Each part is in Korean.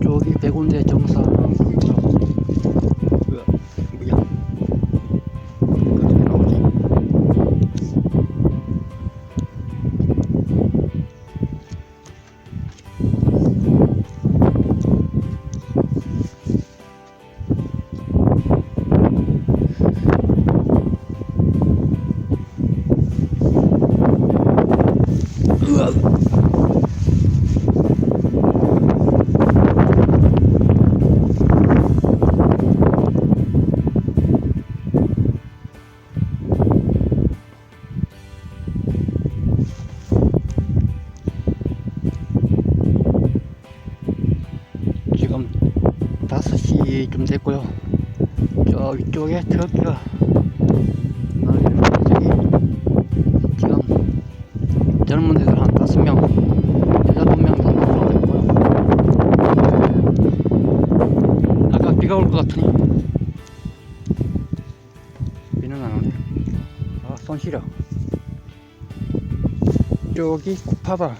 저기 백운대 정상 5시쯤 됐고요. 저 위쪽에 나르는 저기 지금 젊은 애들 한 5명, 여자 2명 정도 들어가 있고요. 아까 비가 올 것 같으니 비는 안 오네. 아, 손 시려. 여기 구파발.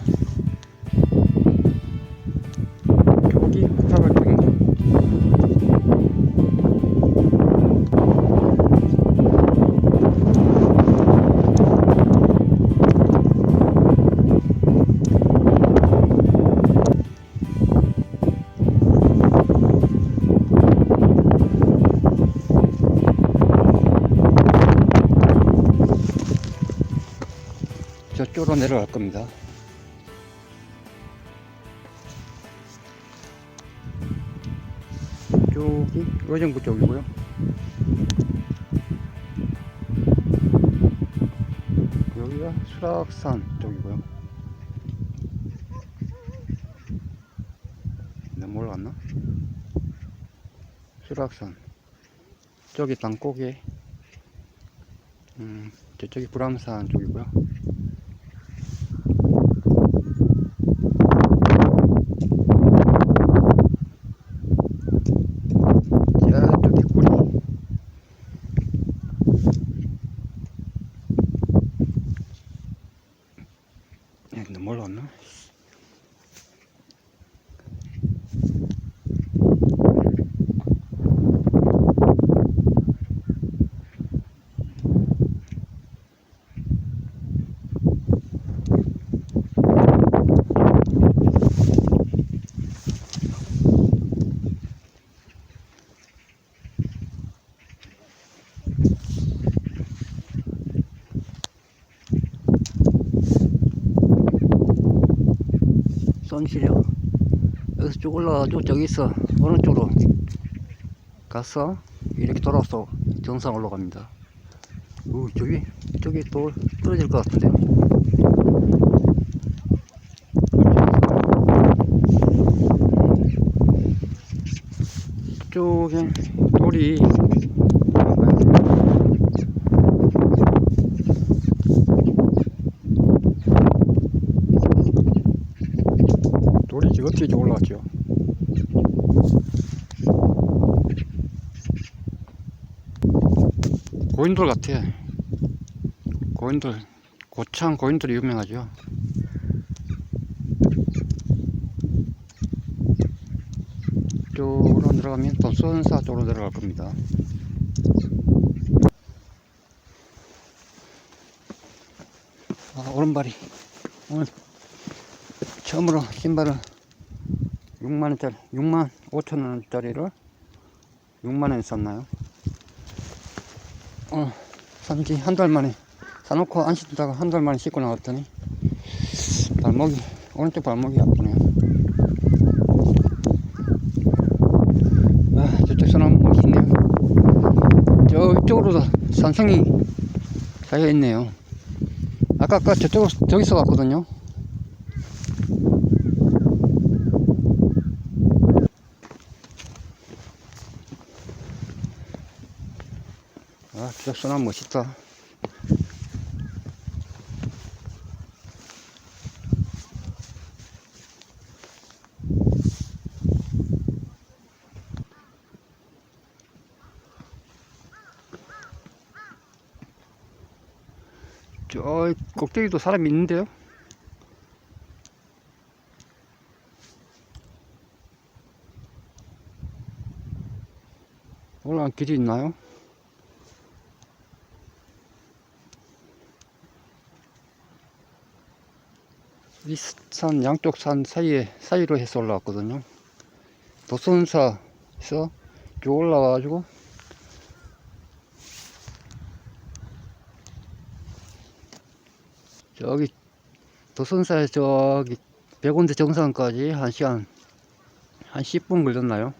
저쪽으로 내려갈 겁니다. 쪽이 의정부 쪽이고요. 여기가 수락산 쪽이고요. 너무 올라갔나? 수락산. 저기 땅고개. 음, 저쪽이 불암산 쪽이고요. 저쪽이 꿀이 야, 너무 올라왔나? 손시려 여기서 쭉 올라가지고 저기 있어. 오른쪽으로? 가서 이렇게 돌아서 정상 올라갑니다. 오 저기 저기 또 떨어질 것 같은데요. 이쪽에 돌이 돌이 지금 어떻게 올라왔죠 고인돌 같아. 고인돌 고창 고인돌이 유명하죠. 쪽으로 내려가면 돈선사 쪽으로 내려갈 겁니다. 아, 오른발이. 오늘 처음으로 신발을 6만원짜리 6만 5천원짜리를 6만원에 샀나요 어 산지 한 달 만에 사놓고 안 신다가 한 달 만에 신고 나왔더니 발목이 오른쪽 발목이 아프네요. 아 저쪽 사람 멋있네요. 저쪽으로도 산성이 쌓여 있네요. 아까 아까 저쪽으로 저기서 왔거든요 아, 기업소나 멋있다. 저 꼭대기도 사람이 있는데요. 올라간 길이 있나요? 이 산 양쪽 산 사이에 사이로 해서 올라왔거든요. 도선사에서 쭉 올라와가지고 저기 도선사에 저기 백운대 정상까지 한 시간 한 10분 걸렸나요?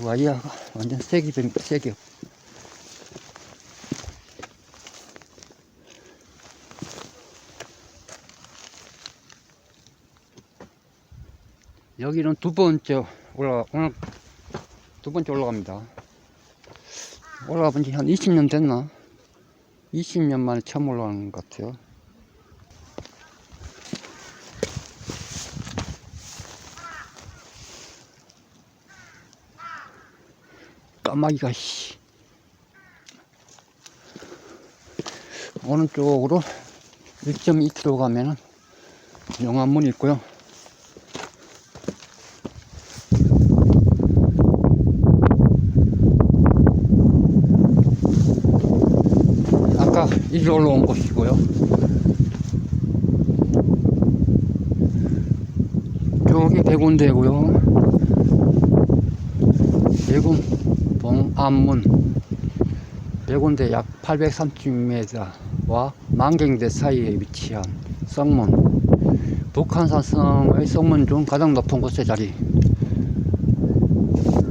와이어가 완전 세게 됩니다. 세게. 여기는 두 번째 올라 오늘 두 번째 올라갑니다. 올라가 본 지 한 20년 됐나? 20년 만에 처음 올라가는 것 같아요. 까마귀가 씨. 오른쪽으로 1.2km 가면은 영암문이 있고요. 일로 올라온 곳이고요. 저기 백운대고요. 대군 봉암문 백운대 약 830m와 만경대 사이에 위치한 성문 북한산 성의 성문 중 가장 높은 곳에 자리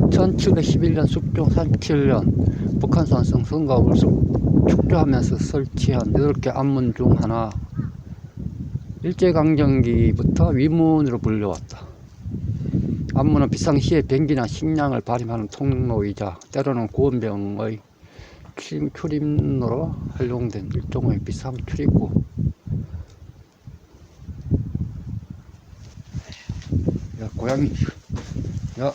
1711년 숙종 37년 북한산성 수- 축조하면서 설치한 8개 암문 중 하나 일제강점기부터 위문으로 불려왔다. 안문은 비상시에 병기나 식량을 발임하는 통로이자 때로는 구원병의 출입, 출입로로 활용된 일종의 비상 출입구. 야, 고양이. 야.